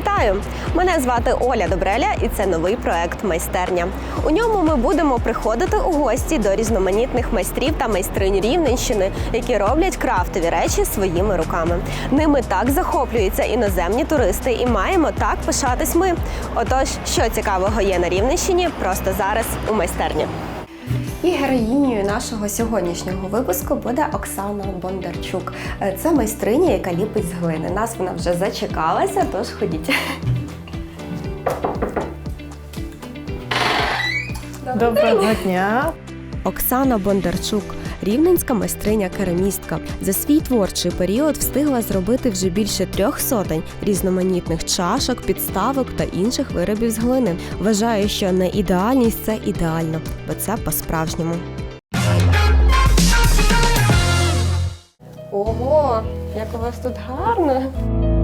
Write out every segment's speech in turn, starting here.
Вітаю! Мене звати Оля Добреля, і це новий проект Майстерня. У ньому ми будемо приходити у гості до різноманітних майстрів та майстринь Рівненщини, які роблять крафтові речі своїми руками. Ними так захоплюються іноземні туристи, і маємо так пишатись ми. Отож, що цікавого є на Рівненщині, просто зараз у майстерні. І героїнею нашого сьогоднішнього випуску буде Оксана Бондарчук. Е, Це майстриня, яка ліпить з глини. Нас вона вже зачекалася, тож ходіть. Доброго дня. Оксана Бондарчук, рівненська майстриня-керамістка. За свій творчий період встигла зробити вже більше трьох сотень різноманітних чашок, підставок та інших виробів з глини. Вважаю, що не ідеальність це ідеально, бо це по-справжньому. Ого, як у вас тут гарно!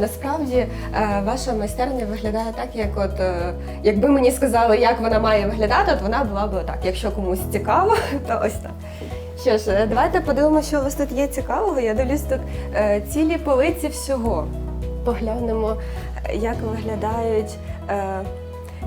Насправді е, ваша майстерня виглядає так, як от е, якби мені сказали, як вона має виглядати, от вона була б так. Якщо комусь цікаво, то ось так. Що ж, е, давайте подивимося, що у вас тут є цікавого. Я дивлюсь тут цілі полиці всього. Поглянемо, як виглядають.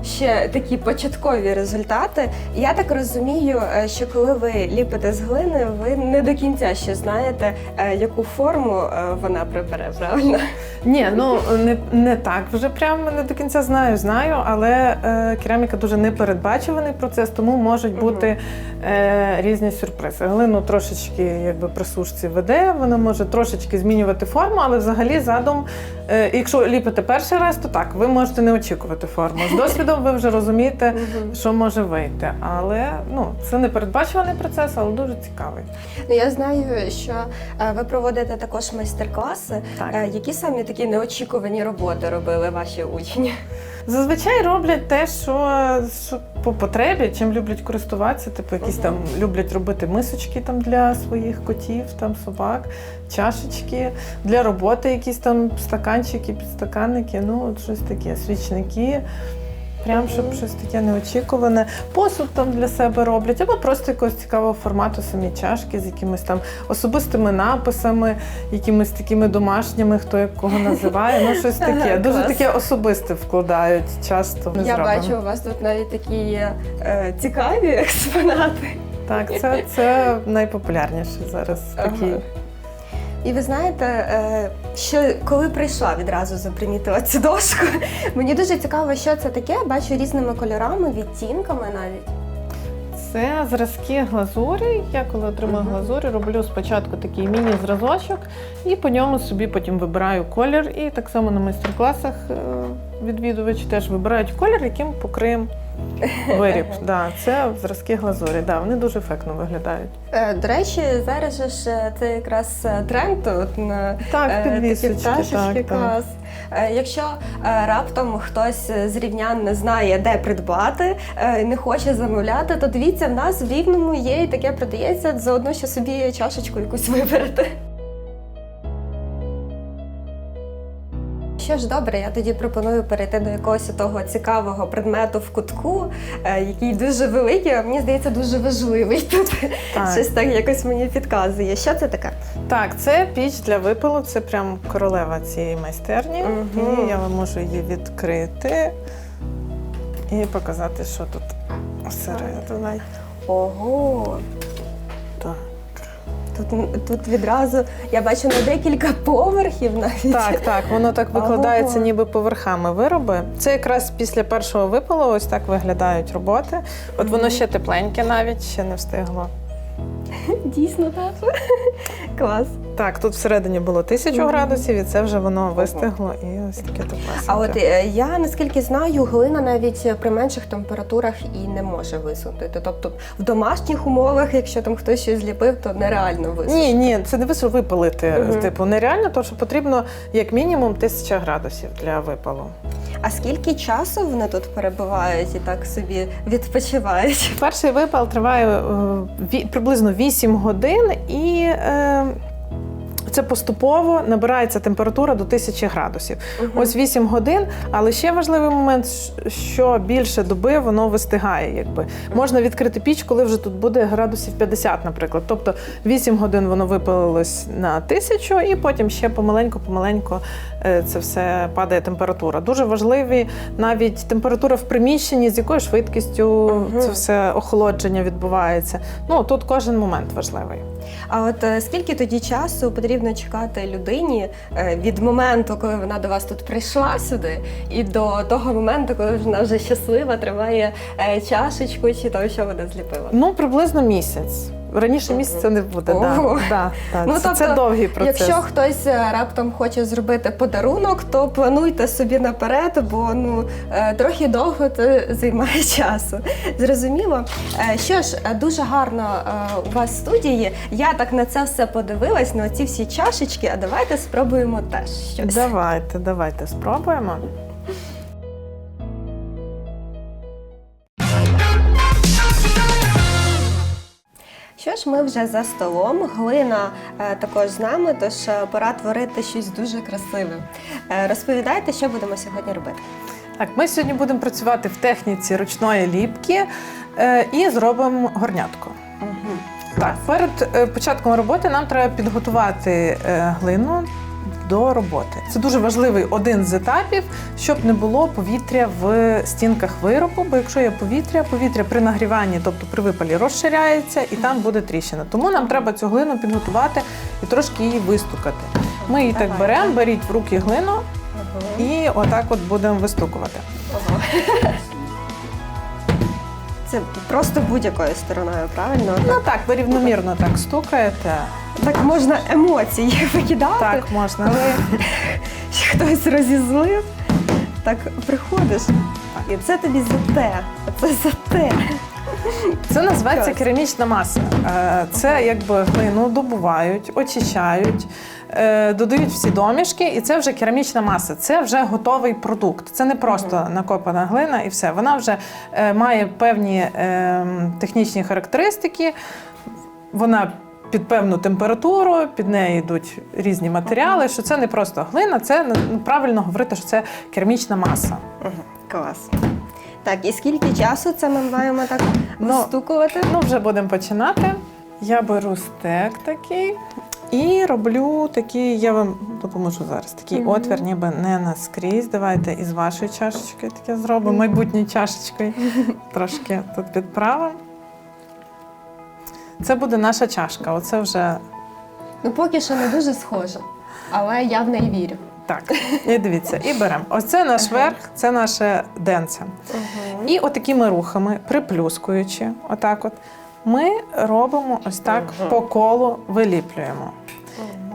Ще такі початкові результати. Я так розумію, е, що коли ви ліпите з глини, ви не до кінця ще знаєте, е, яку форму е, вона прибере, правильно? Ні, ну не, не так вже прямо не до кінця знаю, знаю, але е, кераміка дуже непередбачуваний процес, тому можуть бути е, різні сюрпризи. Глину трошечки якби при сушці веде, вона може трошечки змінювати форму, але взагалі задум, е, якщо ліпите перший раз, то так, ви можете не очікувати форму. З досвідом ви вже розумієте, Мгм. що може вийти. Але ну, це непередбачуваний процес, але дуже цікавий. Ну я знаю, що е, ви проводите також майстер-класи. Так. Е, Які самі такі неочікувані роботи робили ваші учні? Зазвичай роблять те, що, що по потребі, чим люблять користуватися. Типу, якісь там люблять робити мисочки там для своїх котів, там собак, чашечки, для роботи якісь там стаканчики, підстаканники, ну от щось таке, свічники. Прям щоб щось таке неочікуване. Посуд там для себе роблять, або просто якогось цікавого формату самі чашки з якимись там особистими написами, якимись такими домашніми, хто як кого називає. Ну щось таке. Ага, Дуже таке особисте вкладають часто. Ми Я зробимо. бачу, у вас тут навіть такі є е, цікаві експонати. Так, це, це найпопулярніше зараз. Ага. І ви знаєте, е, що коли прийшла відразу запримітила цю дошку, мені дуже цікаво, що це таке. Бачу різними кольорами, відтінками навіть. Це зразки глазурі. Я коли отримую Мгм. глазурі, роблю спочатку такий міні-зразочок, і по ньому собі потім вибираю колір. І так само на майстер-класах е, відвідувачі теж вибирають колір, яким покриємо виріб. Да, це зразки глазурі. Да, вони дуже ефектно виглядають. Е, До речі, зараз же ж е, це якраз е, тренд от на Так, такі пташечки, Так, так. клас. Е, Якщо раптом хтось з рівнян не знає, де придбати, не хоче замовляти, то дивіться, в нас в рівному є і таке продається заодно, що собі чашечку якусь виберете. Що ж добре, я тоді пропоную перейти до якогось того цікавого предмету в кутку, е, який дуже великий, а мені здається, дуже важливий тут. Так. Щось так якось мені підказує. Що це таке? Так, це піч для випилу, це прям королева цієї майстерні. Мгм. І я можу її відкрити і показати, що тут всередині. Ого. Тут, тут відразу я бачу на декілька поверхів навіть. так, так, воно так викладається, Ого. ніби поверхами вироби. Це якраз після першого випалу ось так виглядають роботи. От воно ще тепленьке навіть, ще не встигло. Дійсно так. Клас. Так, тут всередині було тисячу градусів, і це вже воно вистигло і ось таке теплесеньке. А от е, я наскільки знаю, глина навіть при менших температурах і не може висунути. Тобто в домашніх умовах, якщо там хтось щось зліпив, то нереально висунути. Ні, ні, це не висо випалити. Мгм. Типу, нереально, тому що потрібно як мінімум тисяча градусів для випалу. А скільки часу вони тут перебувають і так собі відпочивають? Перший випал триває е, ві- приблизно 8 годин, і е, це поступово набирається температура до 1000 градусів. Ось 8 годин, але ще важливий момент, що більше доби воно вистигає. Якби можна відкрити піч, коли вже тут буде градусів 50, наприклад. Тобто 8 годин воно випалилось на 1000, і потім ще помаленьку-помаленьку е, це все падає температура. Дуже важливі навіть температура в приміщенні, з якою швидкістю Мгм. це все охолодження відбувається. Ну тут кожен момент важливий. А от е, скільки тоді часу потрібно чекати людині е, від моменту, коли вона до вас тут прийшла сюди, і до того моменту, коли вона вже щаслива, тримає е, чашечку чи то, що вона зліпила? Ну приблизно місяць. Раніше місяця не буде. Да, да, да. Ну, це, це тобто, довгий процес. Якщо хтось е, раптом хоче зробити подарунок, то плануйте собі наперед, бо ну е, трохи довго це займає часу. Зрозуміло. Е, Що ж, дуже гарно у вас в студії. Я так на це все подивилась, на ці всі чашечки. А давайте спробуємо теж щось. Давайте, давайте спробуємо. Ж, ми вже за столом. Глина е, також з нами, тож е, пора творити щось дуже красиве. Е, Розповідайте, що будемо сьогодні робити. Так, ми сьогодні будемо працювати в техніці ручної ліпки і зробимо горнятку. Так, перед початком роботи нам треба підготувати глину до роботи. Це дуже важливий один з етапів, щоб не було повітря в стінках виробу. Бо якщо є повітря, повітря при нагріванні, тобто при випалі, розширяється і там буде тріщина. Тому нам треба цю глину підготувати і трошки її вистукати. Ми її так беремо, беріть в руки глину і отак от будемо вистукувати. Це просто будь-якою стороною, правильно? Ну так, ви рівномірно так стукаєте. Так можна емоції викидати, Так можна. коли хтось розізлив, так приходиш. І це тобі за те, це за те. Це називається керамічна маса. Е, Це якби глину добувають, очищають, е, додають всі домішки, і це вже керамічна маса. Це вже готовий продукт. Це не просто накопана глина і все. Вона вже е, має певні технічні характеристики. Вона під певну температуру, під неї йдуть різні матеріали. Що це не просто глина, це ну, правильно говорити, що це керамічна маса. Клас. Так, і скільки часу це ми маємо так Ну, вистукувати? Ну, вже будемо починати. Я беру стек такий і роблю такий, я вам допоможу зараз. Такий Мгм. отвір, ніби не наскрізь. Давайте із вашої чашечки таке зробимо, майбутньою чашечкою. Трошки тут підправимо. Це буде наша чашка. Оце вже Ну, поки що не дуже схоже, але я в неї вірю. так. І дивіться, і беремо. Оце наш верх, це наше денце. І отакими рухами, приплюскуючи, отак от, ми робимо ось так по колу виліплюємо.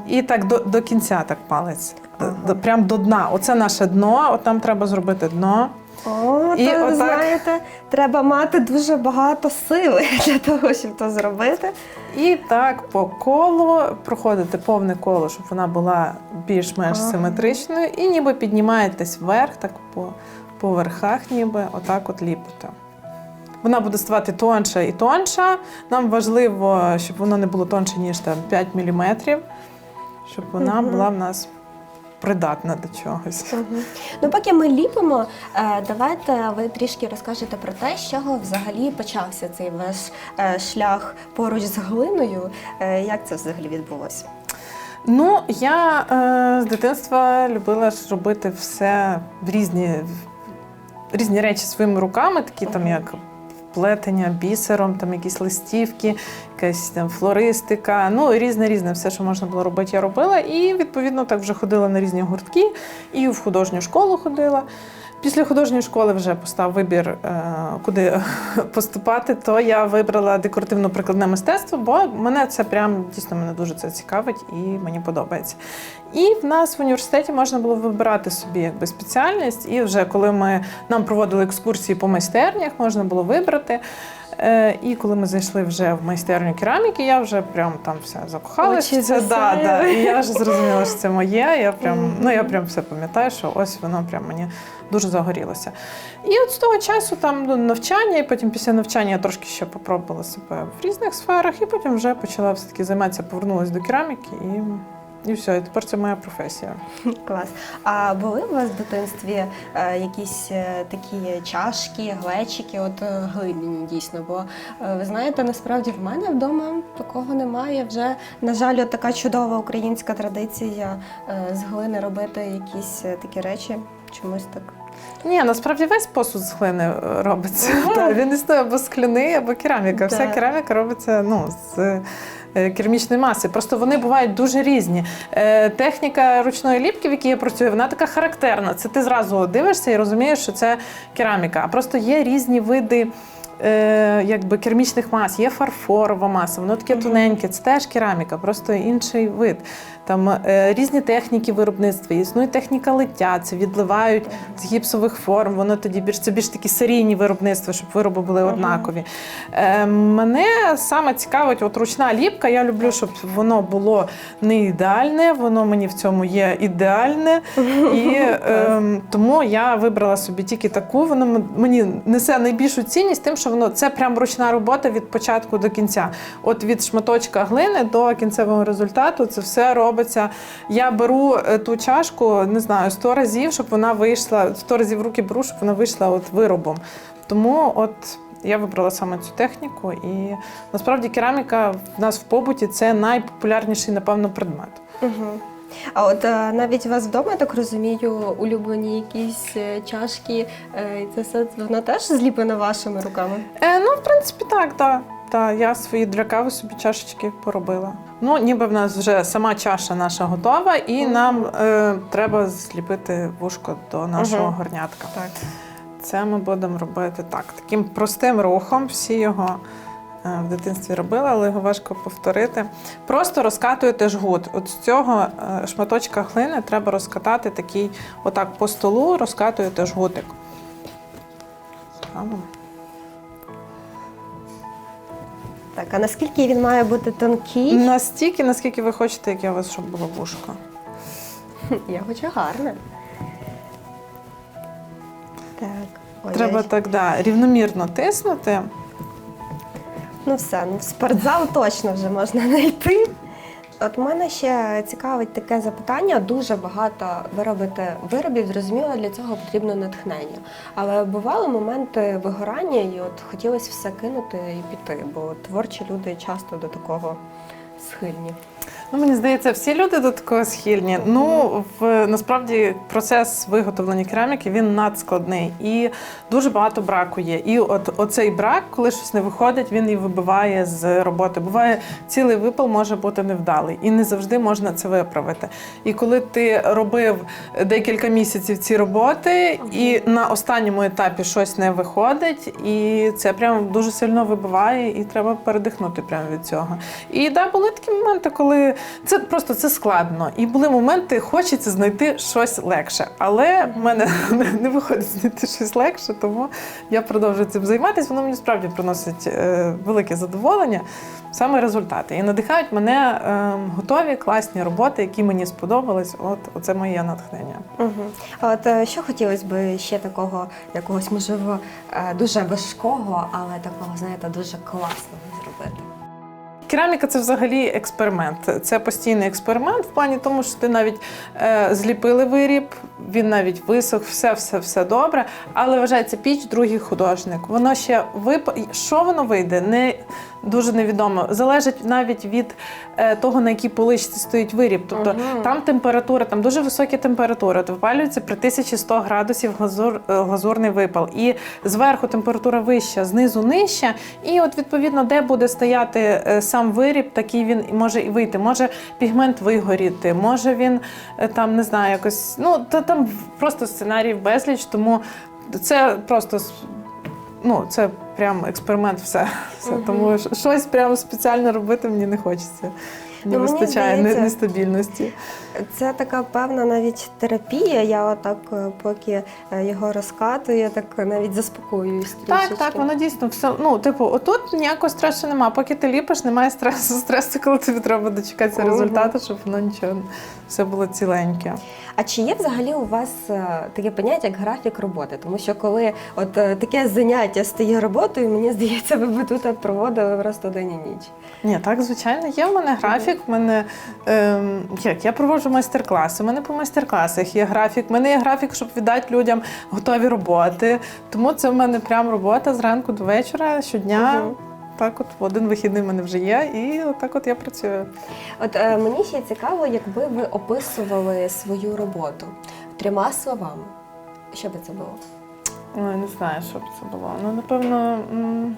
І так до, до кінця так палець. До, до, прям до дна. Оце наше дно, от нам треба зробити дно. О, І то, отак. знаєте, треба мати дуже багато сили для того, щоб то зробити. І так по колу проходити повне коло, щоб вона була більш-менш Ага. симетричною, і ніби піднімаєтесь вверх, так по, по верхах, ніби отак от ліпите. Вона буде ставати тонша і тонша. Нам важливо, щоб воно не було тонше, ніж там 5 мм, щоб вона була в нас придатна до чогось. Ну, поки ми ліпимо, е, давайте ви трішки розкажете про те, з чого взагалі почався цей ваш е, шлях поруч з глиною. Е, Як це взагалі відбулося? Ну, я е, з дитинства любила ж робити все в різні, різні речі своїми руками, такі там як плетення бісером, там якісь листівки, якась там флористика. Ну, різне різне, все, що можна було робити, я робила. І відповідно так вже ходила на різні гуртки, і в художню школу ходила. Після художньої школи вже постав вибір, е, куди поступати, то я вибрала декоративно-прикладне мистецтво, бо мене це прям дійсно мене дуже це цікавить і мені подобається. І в нас в університеті можна було вибирати собі якби спеціальність. І вже коли ми нам проводили екскурсії по майстернях, можна було вибрати. Е, І коли ми зайшли вже в майстерню кераміки, я вже прям там все в Це да, да. І я вже зрозуміла, що це моє. Я прям, ну я прям все пам'ятаю, що ось воно прям мені дуже загорілося. І от з того часу там ну, навчання, і потім після навчання я трошки ще попробувала себе в різних сферах, і потім вже почала все-таки займатися, повернулася до кераміки і І все, і тепер це моя професія. Клас. А були у вас в дитинстві е, якісь е, такі чашки, глечики, от е, глиняні дійсно? Бо ви знаєте, насправді в мене вдома такого немає. Вже, на жаль, от така чудова українська традиція з глини робити якісь такі речі. Чомусь так. Ні, насправді весь посуд з глини е, робиться. Та, він існує або скляний, або кераміка. Вся кераміка робиться ну, з е, керамічної маси. Просто вони бувають дуже різні. Е, Техніка ручної ліпки, в якій я працюю, вона така характерна. Це ти зразу дивишся і розумієш, що це кераміка. А просто є різні види. Е, якби керамічних мас, є фарфорова маса, воно таке тоненьке, це теж кераміка, просто інший вид. Там е, різні техніки виробництва, існує техніка лиття, це відливають з гіпсових форм, воно тоді більш це більш такі серійні виробництва, щоб вироби були однакові. Е, мене саме цікавить, от ручна ліпка. Я люблю, щоб воно було не ідеальне, воно мені в цьому є ідеальне. І е, тому я вибрала собі тільки таку. Воно мені несе найбільшу цінність, тим, що воно це прям ручна робота від початку до кінця. От від шматочка глини до кінцевого результату це все робиться. Я беру е, ту чашку, не знаю, сто разів, щоб вона вийшла, сто разів руки беру, щоб вона вийшла от виробом. Тому от. Я вибрала саме цю техніку, і насправді кераміка в нас в побуті це найпопулярніший, напевно, предмет. Угу. А от е, навіть у вас вдома, я так розумію, улюблені якісь е, чашки, і це все воно теж зліплено вашими руками. Е, ну, в принципі, так, так. Та я свої для кави собі чашечки поробила. Ну, ніби в нас вже сама чаша наша готова, і нам е, треба зліпити вушко до нашого Мгм. горнятка. Так. Це ми будемо робити так, таким простим рухом. Всі його е, в дитинстві робили, але його важко повторити. Просто розкатуєте жгут. От з цього е, шматочка глини треба розкатати такий, отак по столу, розкатуєте жгутик. Ставимо. Так, а наскільки він має бути тонкий? Настільки, наскільки ви хочете, яке у вас щоб було вушко. Я хочу гарне. Так. Ой, Треба я- так да, рівномірно тиснути. Ну все, ну в спортзал точно вже можна знайти. От мене ще цікавить таке запитання. Дуже багато виробити виробів, зрозуміло, для цього потрібно натхнення. Але бували моменти вигорання, і от хотілося все кинути і піти, бо творчі люди часто до такого схильні. Ну, мені здається, всі люди до такого схильні. Ну, в насправді процес виготовлення кераміки він надскладний і дуже багато браку є. І от оцей брак, коли щось не виходить, він і вибиває з роботи. Буває, цілий випал може бути невдалий, і не завжди можна це виправити. І коли ти робив декілька місяців ці роботи, і на останньому етапі щось не виходить, і це прям дуже сильно вибиває, і треба передихнути прямо від цього. І да, були такі моменти, коли це просто це складно. І були моменти, хочеться знайти щось легше. Але в мене не виходить знайти щось легше, тому я продовжую цим займатися. Воно мені справді приносить е, велике задоволення, саме результати. І надихають мене е, готові класні роботи, які мені сподобались. От оце моє натхнення. Угу. От е, що хотілося б ще такого, якогось, можливо, е, дуже важкого, але такого, знаєте, дуже класного зробити? Кераміка це взагалі експеримент. Це постійний експеримент в плані тому, що ти навіть е, зліпили виріб, він навіть висох, все, все, все добре. Але вважається піч, другий художник. Воно ще вип... Що воно вийде? Не дуже невідомо. Залежить навіть від е, того, на якій поличці стоїть виріб. Тобто Мгм. там температура, там дуже високі температури. От випалюється при 1100 градусів глазур, е, глазурний випал. І зверху температура вища, знизу нижча. І от відповідно, де буде стояти е, сам виріб, такий він може і вийти. Може пігмент вигоріти, може він там не знаю, якось. Ну та там просто сценаріїв безліч, тому це просто ну, це прям експеримент, все. все. Тому щось прямо спеціально робити мені не хочеться. Не Ну, вистачає здається, нестабільності. Це така певна навіть терапія. Я отак, е, поки е, його розкатую, я так навіть заспокоююсь. Так, трішечки. так, воно дійсно все. Ну, типу, отут ніякого стресу немає. Поки ти ліпиш, немає стресу. Стрес це коли тобі треба дочекатися Мгм. результату, щоб воно нічого все було ціленьке. А чи є взагалі у вас е, таке поняття, як графік роботи? Тому що коли от таке заняття стає роботою, мені здається, ви би тут проводили просто день і ніч. Ні, так, звичайно, є в мене графік. Графік, в мене ем, як я проводжу майстер-класи. У мене по майстер-класах є графік. У мене є графік, щоб віддати людям готові роботи. Тому це в мене прям робота зранку до вечора щодня. Мгм. Так, от один вихідний в мене вже є, і отак от я працюю. От е, мені ще цікаво, якби ви описували свою роботу трьома словами. Що би це було? Ой, не знаю, що б це було. Ну, напевно. м,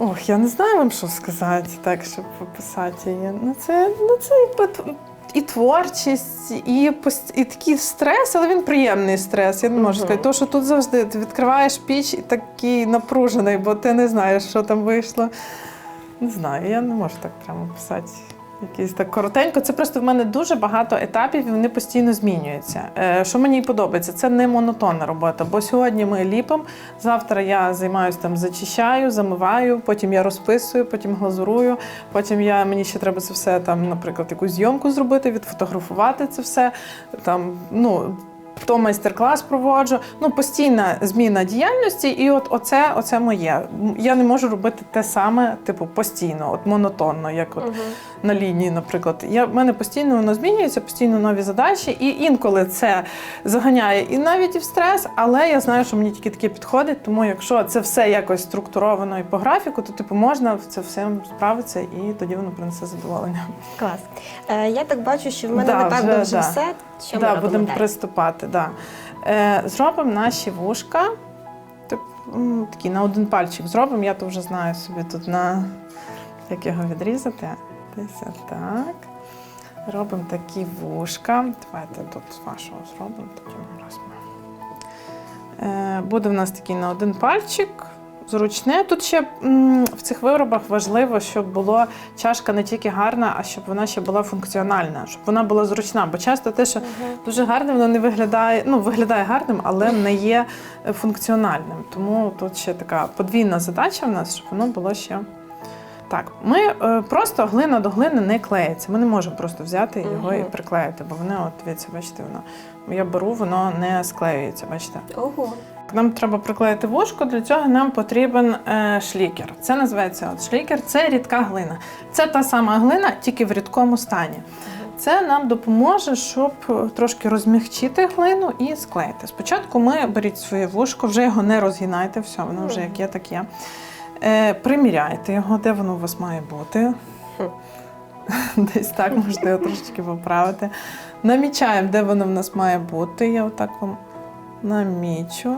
Ох, я не знаю вам, що сказати, так, щоб описати її. Ну, це, ну, це якби і творчість, і, і такий стрес, але він приємний стрес. Я не можу сказати. Тому що тут завжди ти відкриваєш піч і такий напружений, бо ти не знаєш, що там вийшло. Не знаю, я не можу так прямо писати. Якийсь так коротенько. Це просто в мене дуже багато етапів, і вони постійно змінюються. Е, що мені подобається, це не монотонна робота. Бо сьогодні ми ліпимо, завтра я займаюся там, зачищаю, замиваю, потім я розписую, потім глазурую. Потім я мені ще треба це все там, наприклад, якусь зйомку зробити, відфотографувати це все. Там, ну, то майстер-клас проводжу. Ну, постійна зміна діяльності, і от оце, оце моє. Я не можу робити те саме, типу, постійно, от монотонно, як от на лінії, наприклад. Я, в мене постійно воно змінюється, постійно нові задачі, і інколи це заганяє і навіть і в стрес, але я знаю, що мені тільки таке підходить. Тому якщо це все якось структуровано і по графіку, то типу можна в це все справитися, і тоді воно принесе задоволення. Клас. Е, я так бачу, що в мене Да, не так вже, да. все. Що да, ми будемо далі? приступати. Да. Е, зробимо наші вушка. Такі на один пальчик зробимо. Я то вже знаю собі тут на як його відрізати. Десь так. Робимо такі вушка. Давайте тут з вашого зробимо, тоді розмір. Е, буде в нас такий на один пальчик. Зручне. Тут ще в цих виробах важливо, щоб була чашка не тільки гарна, а щоб вона ще була функціональна, щоб вона була зручна. Бо часто те, що дуже гарне, воно не виглядає, ну виглядає гарним, але не є е, функціональним. Тому тут ще така подвійна задача в нас, щоб воно було ще. Так, ми е, просто глина до глини не клеїться. Ми не можемо просто взяти його і Мгм. приклеїти, бо воно, от дивіться, бачите, воно. Я беру, воно не склеюється. Бачите? Ого. Нам треба приклеїти вушко, для цього нам потрібен е, шлікер. Це називається от шлікер, це рідка глина. Це та сама глина, тільки в рідкому стані. Це нам допоможе, щоб е, трошки розмягчити глину і склеїти. Спочатку ми беріть своє вушко, вже його не розгинайте, все, воно вже як є, так є. Е, приміряйте його, де воно у вас має бути. Десь так можете його трошечки поправити. Намічаємо, де воно в нас має бути. Я отак вам намічу.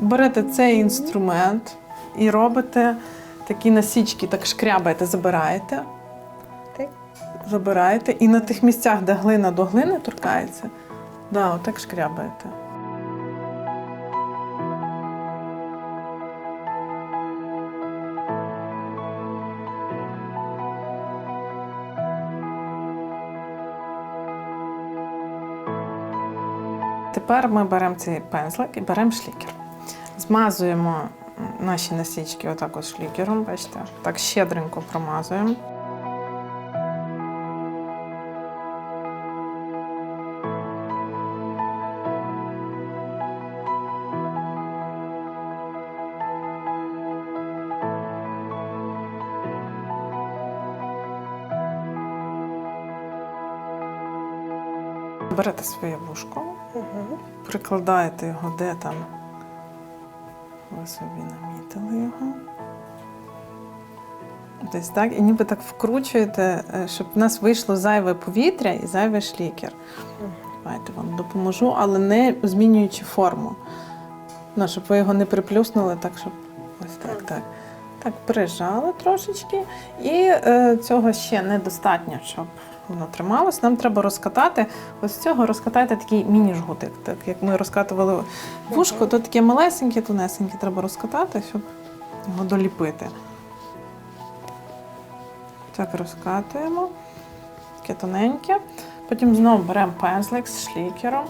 Берете цей інструмент і робите такі насічки, так шкрябаєте, забираєте. Забираєте. І на тих місцях, де глина до глини торкається, да, отак шкрябаєте. Тепер ми беремо цей пензлик і беремо шлікер. Змазуємо наші насічки отак от шлікером, бачите, так щедренько промазуємо. Берете своє вушко, Угу. прикладаєте його, де там ви собі намітили його. Десь так, і ніби так вкручуєте, е, щоб в нас вийшло зайве повітря і зайвий шлікер. Давайте вам допоможу, але не змінюючи форму. Ну, щоб ви його не приплюснули, так, щоб ось так, так. Так, прижали трошечки. І е, цього ще недостатньо, щоб воно трималось. Нам треба розкатати. Ось з цього розкатайте такий міні-жгутик. Так як ми розкатували вушко, то таке малесеньке, тонесеньке треба розкатати, щоб його доліпити. Так розкатуємо. Таке тоненьке. Потім знову беремо пензлик з шлікером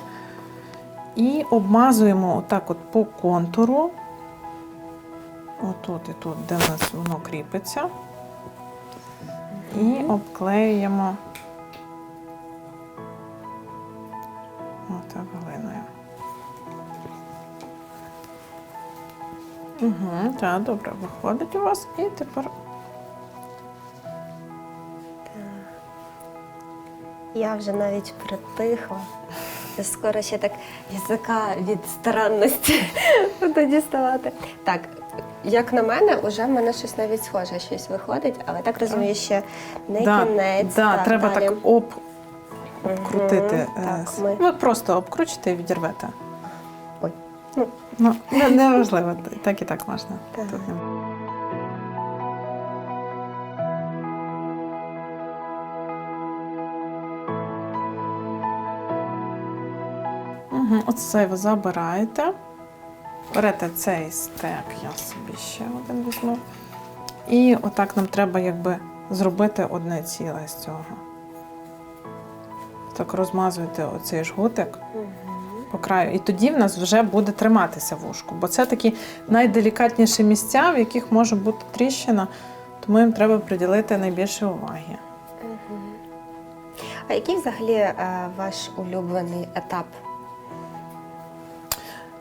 і обмазуємо отак от по контуру. Отут і тут, де в нас воно кріпиться. І обклеюємо отак глиною. Угу, так, добре, виходить у вас. І тепер Я вже навіть притихла. Скоро ще так язика від старанності буду діставати. Так, як на мене, уже в мене щось навіть схоже щось виходить, але так розумію, ще не да, кінець. да, так, треба далі. так об, обкрутити. Е, так, ми- Ви просто обкручите і відірвете. Ой. Ну. Ну, не, не важливо, так і так можна. Так. Угу, оце ви забираєте. Берете цей стек, я собі ще один візьму. І отак нам треба якби зробити одне ціле з цього. Так розмазуєте оцей жгутик по краю. І тоді в нас вже буде триматися вушко. Бо це такі найделікатніші місця, в яких може бути тріщина, тому їм треба приділити найбільше уваги. А який взагалі е, ваш улюблений етап?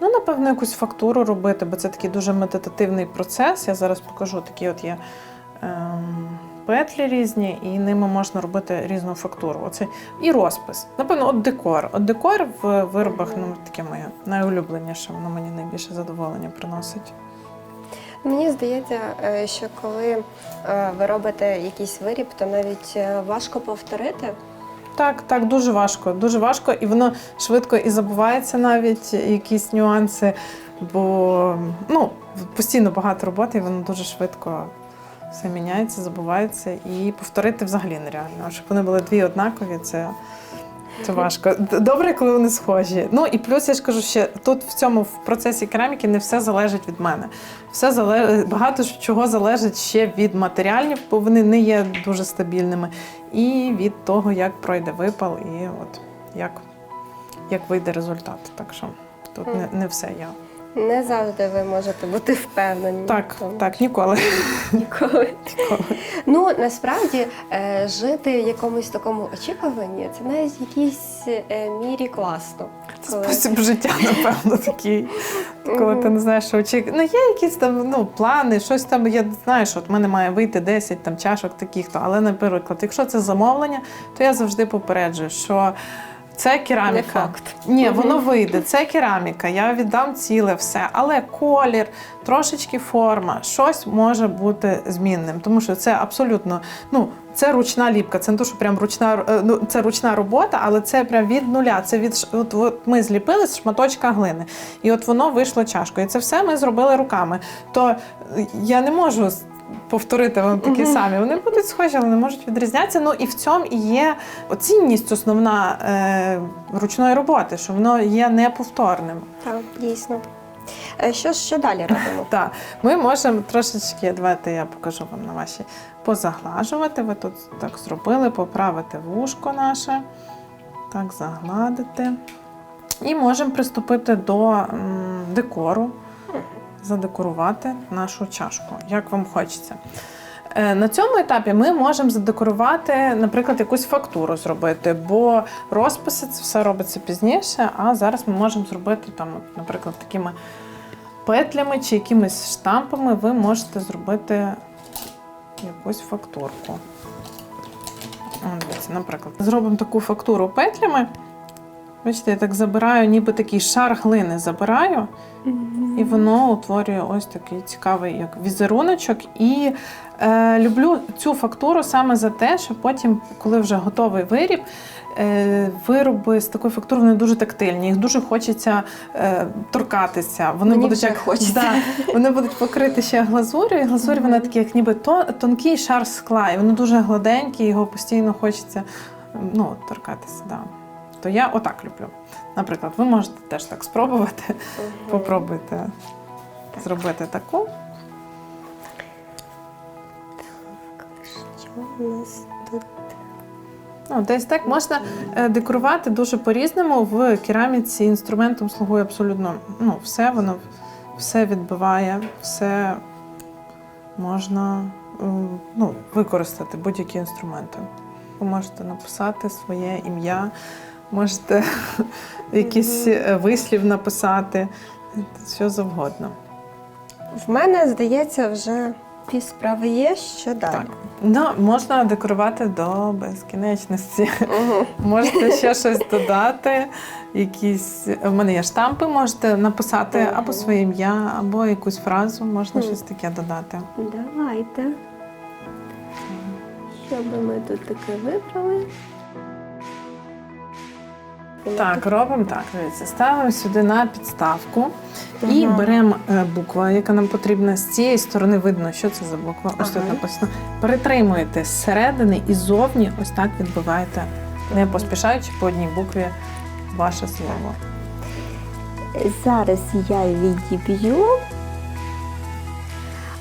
Ну, напевно, якусь фактуру робити, бо це такий дуже медитативний процес. Я зараз покажу такі от є ем, петлі різні, і ними можна робити різну фактуру. Оце і розпис. Напевно, от декор. От декор в виробах ну, таке моє найулюбленіше, воно мені найбільше задоволення приносить. Мені здається, е, що коли е, ви робите якийсь виріб, то навіть е, важко повторити. Так, так, дуже важко, дуже важко, і воно швидко і забувається навіть якісь нюанси, бо ну, постійно багато роботи, і воно дуже швидко все міняється, забувається. І повторити взагалі нереально. Щоб вони були дві однакові, це, це важко. Добре, коли вони схожі. Ну і плюс я ж кажу, ще тут в цьому в процесі кераміки не все залежить від мене. Все зале... багато чого залежить ще від матеріалів, бо вони не є дуже стабільними, і від того, як пройде випал, і от як, як вийде результат. Так що тут не, не все я. Не завжди ви можете бути впевнені. Так, тому. так, ніколи. Ніколи. ніколи. Ну насправді е, жити в якомусь такому очікуванні це навіть в якійсь е, мірі класно. Це Коли- спосіб життя, напевно, такий. Коли ти не знаєш, що очікувати. Ну, є якісь там ну, плани, щось там. Я знаю, що от в мене має вийти 10 там, чашок таких, то але, наприклад, якщо це замовлення, то я завжди попереджую, що це кераміка. Не факт. Ні, воно вийде. Це кераміка. Я віддам ціле все. Але колір, трошечки форма, щось може бути змінним, тому що це абсолютно ну. Це ручна ліпка, це не то, що прям ручна е, ну, це ручна робота, але це прям від нуля. Це від от, от ми зліпили з шматочка глини, і от воно вийшло чашкою. І це все ми зробили руками. То е, я не можу повторити вам такі Мгм. самі. Вони будуть схожі, але не можуть відрізнятися. Ну і в цьому і є цінність основна е, ручної роботи, що воно є неповторним. Так, дійсно. Е, Що, ж- що далі робимо? Так, ми можемо трошечки, давайте я покажу вам на ваші позаглажувати. Ви тут так зробили, поправити вушко наше, так загладити. І можемо приступити до м, декору, задекорувати нашу чашку, як вам хочеться. Е, На цьому етапі ми можемо задекорувати, наприклад, якусь фактуру зробити, бо розписи це все робиться пізніше, а зараз ми можемо зробити там, наприклад, такими петлями чи якимись штампами ви можете зробити якусь фактурку. Наприклад, зробимо таку фактуру петлями. Бачите, я так забираю, ніби такий шар глини забираю, і воно утворює ось такий цікавий як візеруночок. І е, люблю цю фактуру саме за те, що потім, коли вже готовий виріб, е, вироби з такої фактури вони дуже тактильні, їх дуже хочеться е, торкатися. Вони Мені будуть як хочеться. Да, вони будуть покриті ще глазур'ю, і глазурь вона такий, як ніби то, тонкий шар скла, і воно дуже гладенький, його постійно хочеться ну, торкатися. Да. То я отак люблю. Наприклад, ви можете теж так спробувати. Мгм. Попробуйте зробити таку. Що у нас тут? Ну, десь так можна е, декорувати дуже по-різному. В кераміці інструментом слугує абсолютно ну, все, воно все відбиває, все можна ну, використати будь-які інструменти. Ви можете написати своє ім'я, можете якийсь е, вислів написати, що завгодно. В мене, здається, вже Дві справи є, що далі? Так. Ну, можна декорувати до безкінечності. Угу. Можете ще щось додати, якісь. В мене є штампи, можете написати Мгм. або своє ім'я, або якусь фразу, можна Мгм. щось таке додати. Давайте. Що би ми тут таке вибрали? Так, робимо так. Дивіться, ставимо сюди на підставку і беремо е, букву, яка нам потрібна. З цієї сторони видно, що це за буква. Ось тут написано. Перетримуєте зсередини і ззовні, ось так відбиваєте, не поспішаючи по одній букві ваше слово. Зараз я відіб'ю.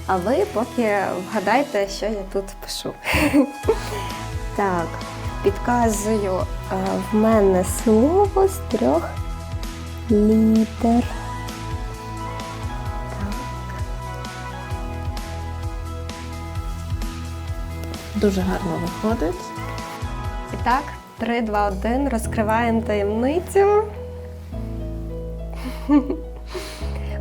А ви поки вгадайте, що я тут пишу. так, підказую, е, в мене слово з трьох літер. Дуже гарно виходить. І так, 3, 2, 1, розкриваємо таємницю.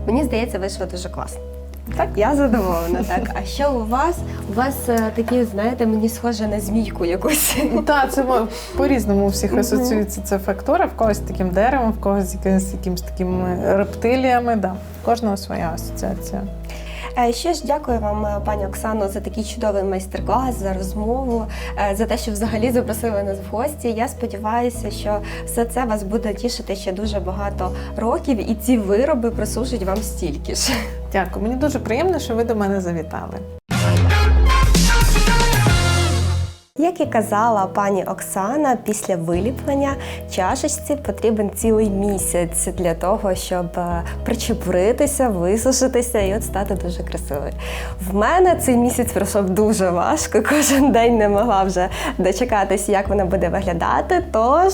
Мені здається, вийшло дуже класно. Так. Я задоволена, так. А що у вас? У вас е, такі, знаєте, мені схоже на змійку якусь. Ну так, це мо- по-різному у всіх асоціюється ця фактора, в когось таким деревом, в когось з якимись, якимось такими рептиліями. Да. В Кожного своя асоціація. Ще ж дякую вам, е, пані Оксано, за такий чудовий майстер-клас, за розмову, е, за те, що взагалі запросили нас в гості. Я сподіваюся, що все це вас буде тішити ще дуже багато років, і ці вироби присушать вам стільки ж. Дякую. Мені дуже приємно, що ви до мене завітали. Як і казала пані Оксана, після виліплення чашечці потрібен цілий місяць для того, щоб е, причепуритися, висушитися і от стати дуже красивою. В мене цей місяць пройшов дуже важко. Кожен день не могла вже дочекатись, як вона буде виглядати. Тож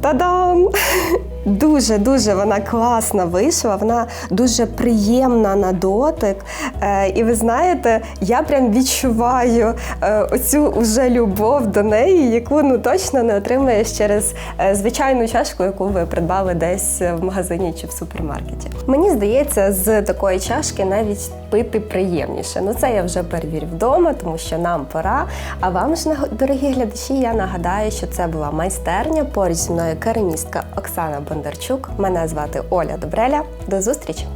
та-дам! Дуже дуже вона класна вийшла, вона дуже приємна на дотик. Е, і ви знаєте, я прям відчуваю е, оцю уже любов до неї, яку ну точно не отримаєш через е, звичайну чашку, яку ви придбали десь в магазині чи в супермаркеті. Мені здається, з такої чашки навіть пити приємніше. Ну це я вже перевірю вдома, тому що нам пора. А вам ж дорогі глядачі, я нагадаю, що це була майстерня. Поруч зі мною керамістка Оксана Бондарчук. Мене звати Оля Добреля. До зустрічі!